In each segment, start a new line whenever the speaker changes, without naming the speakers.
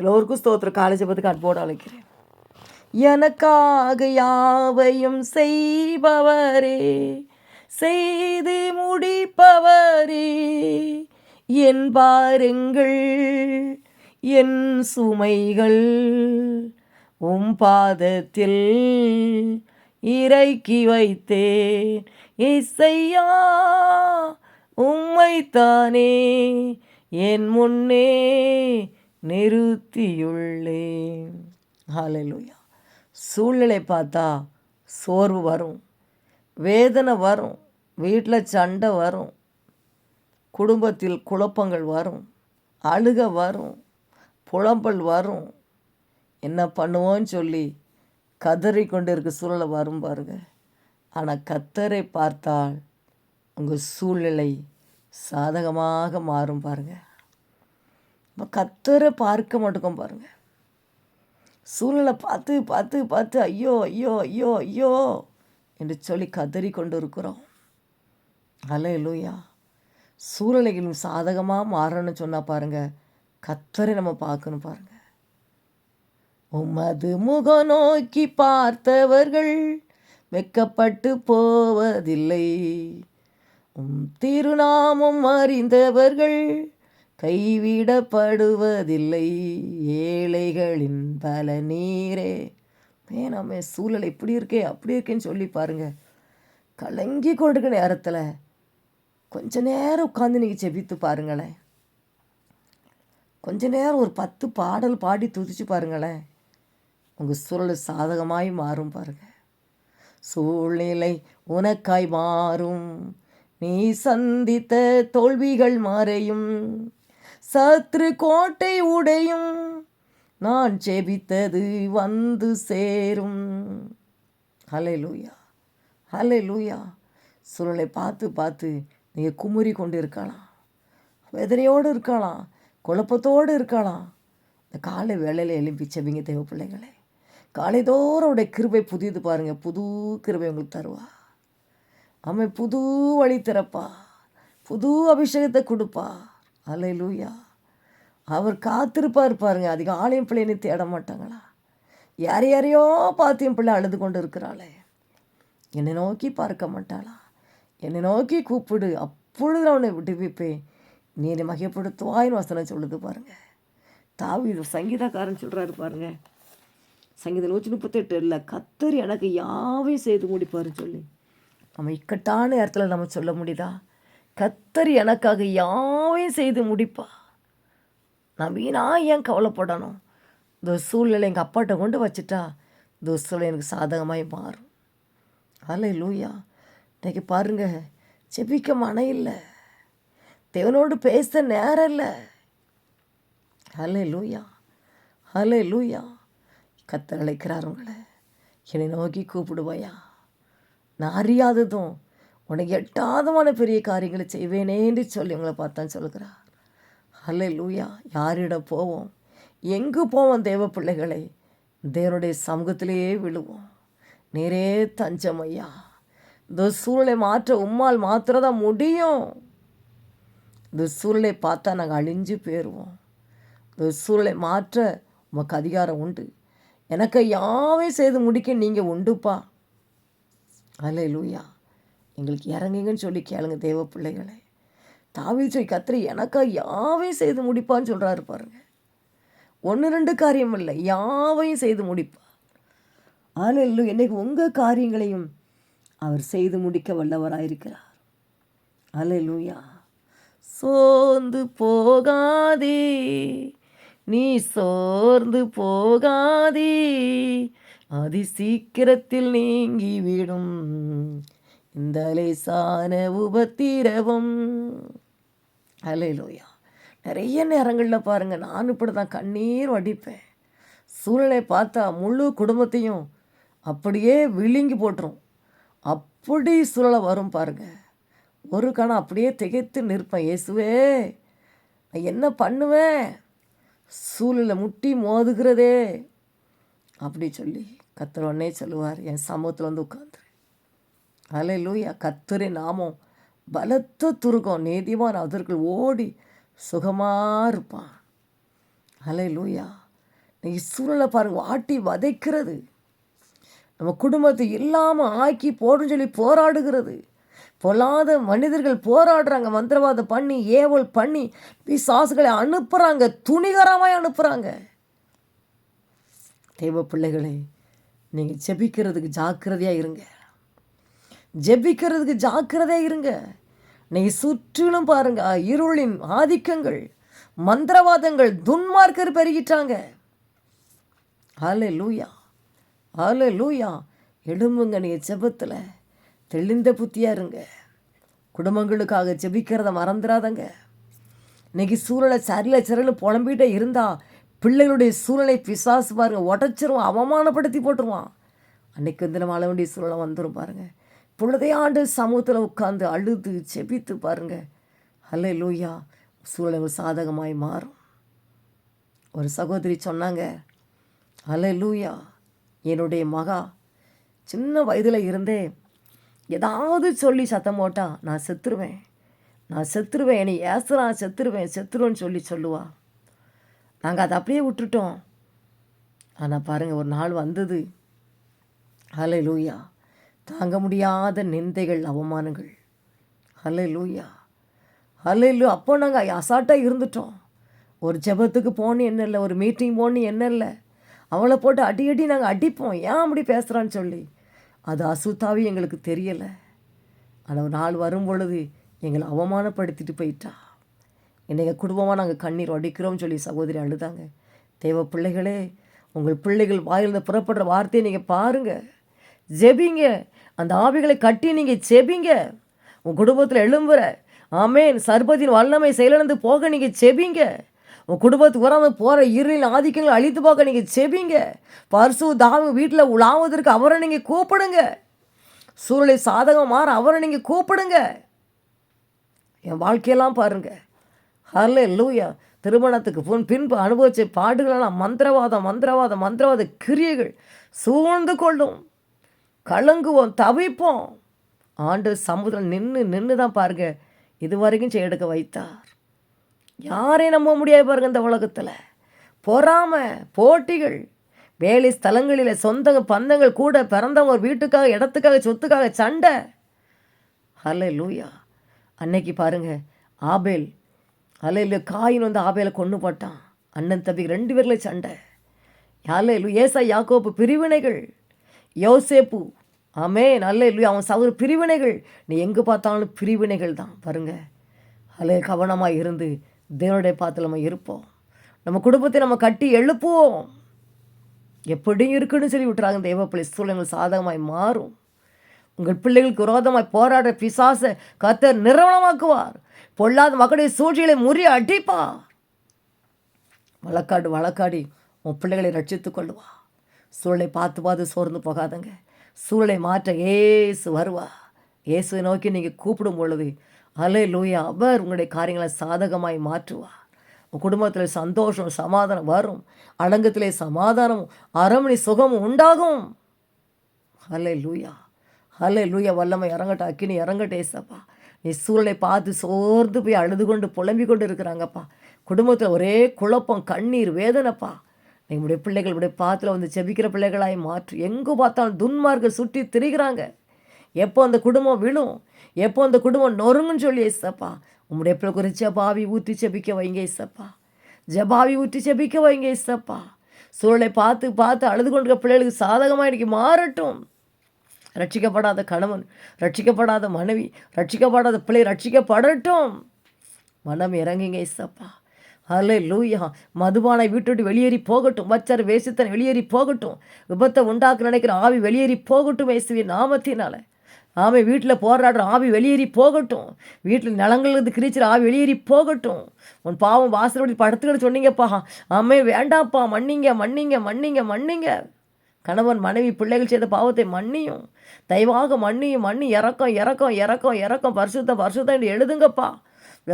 எல்லோருக்கும் ஸ்தோத்திரம். காலேஜை பற்றி அன்போடு அழைக்கிறேன். எனக்காக யாவையும் செய்பவரே செய்து முடிப்பவரே என் பாருங்கள் என் சுமைகள் உம் பாதத்தில் இறக்கி வைத்தேன். இசையா உம்மைத்தானே என் முன்னே நிறுத்தியுள்ளேன். ஹாலலூயா சூழ்நிலை பார்த்தா சோர்வு வரும் வேதனை வரும் வீட்டில் சண்டை வரும் குடும்பத்தில் குழப்பங்கள் வரும் அழுக வரும் புலம்பல் வரும். என்ன பண்ணுவோன்னு சொல்லி கதறி கொண்டு இருக்க சூழலை வரும் பாருங்க. ஆனால் கத்தரை பார்த்தால் உங்கள் சூழ்நிலை சாதகமாக மாறும் பாருங்கள் நம்ம கத்தரை பார்க்க மாட்டோம் பாருங்கள் சூழலை பார்த்து பார்த்து பார்த்து ஐயோ ஐயோ ஐயோ ஐயோ என்று சொல்லி கதறி கொண்டு இருக்கிறோம். அலே லூயா சூழ்நிலைகளும் சாதகமாக மாறணும்னு சொன்னால் பாருங்கள் கத்தரை நம்ம பார்க்கணும் பாருங்கள் உமது முக நோக்கி பார்த்தவர்கள் வெக்கப்பட்டு போவதில்லை. உம் திருநாமம் அறிந்தவர்கள் கைவிடப்படுவதில்லை. ஏழைகளின் பல நீரே. மேனாமே சூழல் இப்படி இருக்கே அப்படி இருக்கேன்னு சொல்லி பாருங்க. கலங்கி கொண்டிருக்க நேரத்தில் கொஞ்ச நேரம் உட்காந்து நீங்கள் செபித்து பாருங்களேன். கொஞ்ச நேரம் ஒரு பத்து பாடல் பாடி துதிச்சு பாருங்களேன். உங்கள் சூழல் சாதகமாய் மாறும் பாருங்க. சூழ்நிலை உனக்காய் மாறும். நீ சந்தித்த தோல்விகள் மறையும். சத்ரு கோட்டை உடையும். நான் செபித்தது வந்து சேரும். ஹலே லூயா ஹலே லூயா சூழலை பார்த்து பார்த்து நீங்கள் குமுறி கொண்டு இருக்கலாம் வெதிரையோடு இருக்கலாம் குழப்பத்தோடு இருக்கலாம். இந்த காலை வேலையில் எழுப்பி செவிங்க தேவ பிள்ளைகளே. காலை தோறும் கிருபை புதியது பாருங்கள் புது கிருபை உங்களுக்கு தருவா. அவன் புது வழி திறப்பா. புது அபிஷேகத்தை கொடுப்பா. அலை லூயா அவர் காத்திருப்பார் பாருங்க. அதிகம் ஆலயம் பிள்ளைன்னு தேட மாட்டாங்களா? யார் யாரையோ பார்த்து என் பிள்ளை அழுது கொண்டு இருக்கிறாளே என்னை நோக்கி பார்க்க மாட்டாளா? என்னை நோக்கி கூப்பிடு. அப்பொழுது நான் உன்னை விடுவிப்பேன். நீ என்னை மகிப்படுத்துவாயின்னு வசனம் சொல்லுது பாருங்க. தாவி சங்கீதக்காரன் சொல்கிறாரு பாருங்க. சங்கீதம் நூற்றி முப்பத்தெட்டு இல்லை கத்தர் எனக்கு யாவையும் செய்து முடிப்பாருன்னு சொல்லி. நம்ம இக்கட்டான இடத்துல நம்ம சொல்ல முடியுதா? கத்தர் எனக்காக யாவையும் செய்து முடிப்பா. நான் வீணா ஏன் கவலைப்படணும்? இந்த சூழ்நிலை எங்கள் அப்பாட்ட கொண்டு வச்சுட்டா இந்த சூழ்நிலை எனக்கு சாதகமாக மாறும். அல்ல லூயா இன்றைக்கி பாருங்க செபிக்க மன இல்லை. தேவனோடு பேச நேரம் இல்லை. ஹலே லூயா ஹலே லூயா கத்தர் அழைக்கிறார் உங்களை. என்னை நோக்கி கூப்பிடுவாயா? நான் அறியாததும் உனக்கு எட்டாதமான பெரிய காரியங்களை செய்வேனே என்று சொல்லி உங்களை பார்த்தான் சொல்கிறார் அல்ல லூயா யாரிடம் போவோம்? எங்கு போவோம் தேவ பிள்ளைகளை? தேவனுடைய சமூகத்திலேயே விழுவோம். நேரே தஞ்சம் ஐயா இந்த சூழலை மாற்ற உம்மால் மாத்திரதான் முடியும். இந்த சூழலை பார்த்தா நாங்கள் அழிஞ்சு போயிடுவோம் இந்த சூழலை மாற்ற உமக்கு அதிகாரம் உண்டு. எனக்கு யாவே செய்து முடிக்க நீங்கள் உண்டுப்பா? அல்ல லூயா எங்களுக்கு இறங்குங்கன்னு சொல்லி கேளுங்க தேவ பிள்ளைகளை. தாவி கத்திரி எனக்கா யாவையும் செய்து முடிப்பான்னு சொல்கிறாரு பாருங்க. ஒன்று ரெண்டு காரியம் இல்லை யாவையும் செய்து முடிப்பா. ஆலையில் என்னைக்கு உங்கள் காரியங்களையும் அவர் செய்து முடிக்க வல்லவராயிருக்கிறார். அலையிலூயா சோர்ந்து போகாதே நீ சோர்ந்து போகாதே அதி சீக்கிரத்தில் நீங்கிவிடும். இந்த லேசான உபத்திரவம். அலையிலோயா நிறைய நேரங்களில் பாருங்கள் நான் இப்படி தான் கண்ணீர் வடிப்பேன். சூழ்நிலை பார்த்தா முழு குடும்பத்தையும் அப்படியே விழுங்கி போட்டுரும். அப்படி சூழலை வரும் பாருங்க. ஒரு கணம் அப்படியே திகைத்து நிற்பேன் இயேசுவே நான் என்ன பண்ணுவேன்? சூழலை முட்டி மோதுகிறதே. அப்படி சொல்லி கத்தர் உடனே சொல்லுவார் என் சமூகத்தில் வந்து உட்காந்துரு அலை லூயா நாமம். பலத்த துருகம் நீதிமான் அதற்குள் ஓடி சுகமாக இருப்பான் அலை லூயா இன்னைக்கு சூழலை பாருங்க வாட்டி வதைக்கிறது. நம்ம குடும்பத்தை இல்லாமல் ஆக்கி போடுன்னு சொல்லி போராடுகிறது. பொல்லாத மனிதர்கள் போராடுறாங்க மந்திரவாதம் பண்ணி ஏவல் பண்ணி பிசாசுகளை அனுப்புகிறாங்க துணிகரமாய் அனுப்புகிறாங்க தெய்வ பிள்ளைகளே நீங்கள் ஜெபிக்கிறதுக்கு ஜாக்கிரதையாக இருங்க. ஜெபிக்கிறதுக்கு ஜாக்கிரதையாக இருங்க. நீங்கள் சுற்றிலும் பாருங்க இருளின் ஆதிக்கங்கள் மந்திரவாதங்கள் துன்மார்க்கர் பெருகிட்டாங்க. ஆலே லூயா ஆலே லூயா எழும்புங்க நீங்கள் ஜெபத்தில். தெளிந்த புத்தியாக இருங்க. குடும்பங்களுக்காக ஜெபிக்கிறத மறந்துடாதங்க இன்னைக்கு சூழலை சரியில் சரியில் புலம்பிகிட்டே இருந்தால் பிள்ளைகளுடைய சூழலை பிசாசு பாருங்கள் உடச்சிருவான் அவமானப்படுத்தி போட்டுருவான். அன்னைக்கு வந்து நம்ம அழ வேண்டிய சூழலை வந்துடும் பாருங்கள் பொழுதே சமூகத்தில் உட்காந்து அழுது செபித்து பாருங்க. ஹலே லூயா சூழலை சாதகமாய் மாறும். ஒரு சகோதரி சொன்னாங்க ஹலே லூயா என்னுடைய மகா சின்ன வயதில் இருந்தே ஏதாவது சொல்லி சத்தம் போட்டால் நான் செத்துருவேன். நான் செத்துருவேன் என்னை ஏசுறா செத்துருவேன் செத்துருவேன்னு சொல்லி சொல்லுவா. நாங்கள் அதை அப்படியே விட்டுட்டோம். ஆனால் பாருங்கள் ஒரு நாள் வந்தது. ஹலே லூயா தாங்க முடியாத நிந்தைகள் அவமானங்கள். ஹலே லூயா ஹலே லூ அப்போ நாங்கள் அசால்ட்டாக இருந்துட்டோம். ஒரு ஜெபத்துக்கு போகணும் என்ன இல்லை ஒரு மீட்டிங் போகணும் என்ன இல்லை. அவளை போட்டு அடி அடி நாங்கள் அடிப்போம். ஏன் அப்படி பேசுகிறான்னு சொல்லி. அது அசுத்தாவே எங்களுக்கு தெரியலை. ஆனால் ஒரு நாள் வரும் பொழுது எங்களை அவமானப்படுத்திட்டு போயிட்டா. என்னைய குடும்பமாக நாங்கள் கண்ணீர் அடிக்கிறோம்னு சொல்லி சகோதரி அழுதாங்க. தேவ பிள்ளைகளே உங்கள் பிள்ளைகள் வாயிலிருந்து புறப்படுற வார்த்தையை நீங்கள் பாருங்கள் ஜெபிங்க. அந்த ஆவிகளை கட்டி நீங்கள் செபிங்க உன் குடும்பத்தில் எழும்புற. ஆமேன். சர்பத்தின் வல்லமை செயலிழந்து போக நீங்கள் செபிங்க உன் குடும்பத்துக்கு வராமல் போகிற இருளின் ஆதிக்கங்களை அழித்து பார்க்க நீங்கள் செபிங்க பர்சு தாவு வீட்டில் உலாவதற்கு அவரை நீங்கள் கூப்பிடுங்க. சூழலை சாதகம் மாற அவரை நீங்கள் கூப்பிடுங்க. என் வாழ்க்கையெல்லாம் பாருங்கள் ஹர்லே லூயா திருமணத்துக்கு பின் பின்பு அனுபவிச்ச பாடுகளெல்லாம் மந்திரவாதம் மந்திரவாதம் மந்திரவாத கிரியைகள் சூழ்ந்து கொள்ளும். கலங்குவோம் தவிப்போம். ஆண்டு சமுதிரம் நின்று நின்று தான் பாருங்க. இது வரைக்கும் எடுக்க வைத்தார். யாரையும் நம்ப முடியாது பாருங்க இந்த உலகத்தில். பொறாமை போட்டிகள் வேலை ஸ்தலங்களில் சொந்த பந்தங்கள் கூட பிறந்தவங்க ஒரு வீட்டுக்காக இடத்துக்காக சொத்துக்காக சண்டை. ஹலே லூயா அன்னைக்கு பாருங்க ஆபேல் ஹலே காயின் வந்து ஆபேலை கொண்டு போட்டான். அண்ணன் தம்பி ரெண்டு பேர்ல சண்டை. ஹலே லூ ஏசா யாக்கோப்பு பிரிவினைகள். யோசேப்பு ஆமே நல்ல இல்லையோ அவன் சவுறு பிரிவினைகள். நீ எங்கே பார்த்தாலும் பிரிவினைகள் தான். பாருங்க. அதில் கவனமாக இருந்து தேவனுடைய பார்த்து நம்ம இருப்போம். நம்ம குடும்பத்தை நம்ம கட்டி எழுப்புவோம். எப்படியும் இருக்குன்னு சொல்லி விட்டுறாங்க. தேவப்பிள்ளை சூழல்கள் சாதகமாய் மாறும். உங்கள் பிள்ளைகளுக்கு விரோதமாய் போராடுற பிசாசை கத்தர் நிறுவனமாக்குவார் பொல்லாத மக்களுடைய சூழ்ச்சிகளை முறி அடிப்பார். வழக்காடு வழக்காடி உன் பிள்ளைகளை ரட்சித்துக் கொள்வார் சூழலை பார்த்து பார்த்து சோர்ந்து போகாதங்க. சூழலை மாற்ற ஏசு வருவா. இயேசுவை நோக்கி நீங்கள் கூப்பிடும் பொழுது அலே லூயா அவர் உங்களுடைய காரியங்களை சாதகமாய் மாற்றுவார் உங்கள் குடும்பத்தில் சந்தோஷம் சமாதானம் வரும். அடங்கத்திலே சமாதானமும் அரமணி சுகமும் உண்டாகும். ஹலே லூயா ஹலே லூயா வல்லமை இறங்கட்ட அக்கினி இறங்கட்ட சப்பா நீ சூழலை பார்த்து சோர்ந்து போய் அழுது கொண்டு புலம்பிக் கொண்டு இருக்கிறாங்கப்பா. குடும்பத்தில் ஒரே குழப்பம் கண்ணீர் வேதனைப்பா. எங்களுடைய பிள்ளைகள் இப்படி பாத்தில் வந்து செபிக்கிற பிள்ளைகளாய் மாற்று எங்கே பார்த்தாலும் துன்மார்கள் சுற்றி திரிகிறாங்க. எப்போ அந்த குடும்பம் விழும்? எப்போ அந்த குடும்பம் நொறுங்குன்னு சொல்லி ஏசப்பா உங்களுடைய பிள்ளைக்கு ஒரு ஜபாவி ஊற்றி செபிக்க வைங்க ஏசப்பா. ஜபாவி ஊற்றி செபிக்க வைங்க ஏசப்பா. சூழலை பார்த்து பார்த்து அழுது கொண்டிருக்க பிள்ளைகளுக்கு சாதகமாக இன்றைக்கி மாறட்டும். ரட்சிக்கப்படாத கணவன் ரட்சிக்கப்படாத மனைவி ரட்சிக்கப்படாத பிள்ளை ரட்சிக்கப்படட்டும். மனம் இறங்குங்க ஏசப்பா. ஹலே லூயா மதுபானை விட்டுட்டு வெளியேறி போகட்டும். வச்சர் வேசித்தன் வெளியேறி போகட்டும். விபத்தை உண்டாக்க நினைக்கிற ஆவி வெளியேறி போகட்டும் இயேசுவின் நாமத்தினால. ஆமை வீட்டில் போராடுற ஆவி வெளியேறி போகட்டும். வீட்டில் நிலங்கள்லேருந்து கிரிச்சிற ஆவி வெளியேறி போகட்டும். உன் பாவம் வாசலோடி படுத்துக்கிட்டு சொன்னீங்கப்பா. ஆமே வேண்டாம்ப்பா. மன்னிங்க மன்னிங்க மன்னிங்க மன்னிங்க. கணவன் மனைவி பிள்ளைகள் செய்த பாவத்தை மன்னியும். தயவாக மன்னியும் மன்னி. இறக்கம் இறக்கம் இறக்கம் இறக்கம். பரிசுத்தம் பரிசுத்தம் என்று எழுதுங்கப்பா.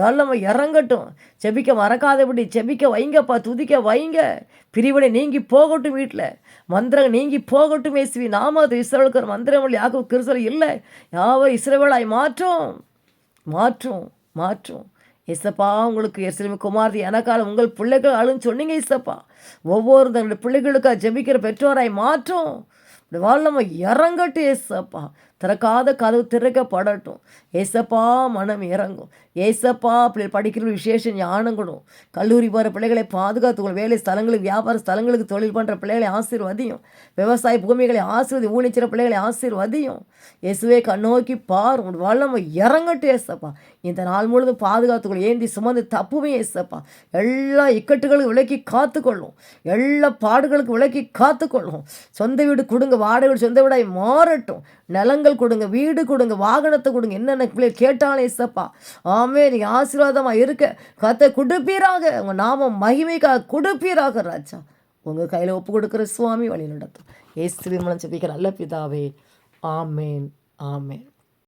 நம்ம இறங்கட்டும். செபிக்க மறக்காதபடி செபிக்க வைங்கப்பா துதிக்க வைங்க. பிரிவினை நீங்கி போகட்டும் வீட்டில் மந்திரம் நீங்கி போகட்டும் இயேசுவி நாம அது இஸ்ரவேலுக்கு ஒரு மந்திரம் யாக்கோ கிறிஸ்தவ இல்லை. யாவை இஸ்ரவேலாய் மாற்றும். மாற்றும் மாற்றும். இசப்பா உங்களுக்கு எஸ்ரமி குமார்த்தி எனக்கால உங்கள் பிள்ளைகள் அழுன்னு சொன்னீங்க இசப்பா ஒவ்வொரு தங்களுடைய பிள்ளைகளுக்காக ஜெபிக்கிற பெற்றோராய் மாற்றும். இப்படி வாழ இறங்கட்டும் ஏசப்பா திறக்காத கதவு திறக்கப்படட்டும். ஏசப்பா மனம் இறங்கும். ஏசப்பா பிள்ளை படிக்கிற விசேஷ ஞானங்களும். கல்லூரி போகிற பிள்ளைகளை பாதுகாத்துக்கணும் வேலை ஸ்தலங்களுக்கு வியாபார ஸ்தலங்களுக்கு தொழில் பண்ணுற பிள்ளைகளை ஆசீர்வதியும். விவசாய பூமிகளை ஆசீர்வதி ஊழிச்சிற பிள்ளைகளை ஆசீர்வதியும். இயேசுவே கண்ணோக்கி பார். உன் வல்லமை இறங்கட்டும் ஏசப்பா. இந்த நாள் முழுதும் பாதுகாத்துக்கணும் ஏந்தி சுமந்து தப்புமே ஏசப்பா. எல்லா இக்கட்டுகளுக்கு விலக்கி காத்துக்கொள்ளும் எல்லா பாடுகளுக்கு விலக்கி காத்துக்கொள்ளும் சொந்த வீடு கொடுங்க வாடகை சொந்த வீடாய் மாறட்டும். நிலங்கள் கொடுங்க வீடு கொடுங்க வாகனத்தை கொடுங்க. என்னென்ன பிள்ளை கேட்டாலே சப்பா. ஆமே நீங்கள் ஆசீர்வாதமாக இருக்க. கத்தை கொடுப்பீராக. உங்கள் நாமம் மகிமைக்காக கொடுப்பீராக ராஜா. உங்கள் கையில் ஒப்பு கொடுக்குற சுவாமி வழி நடத்தும். ஏசு திருமணம் செபிக்க நல்ல பிதாவே. ஆமேன். ஆமேன்.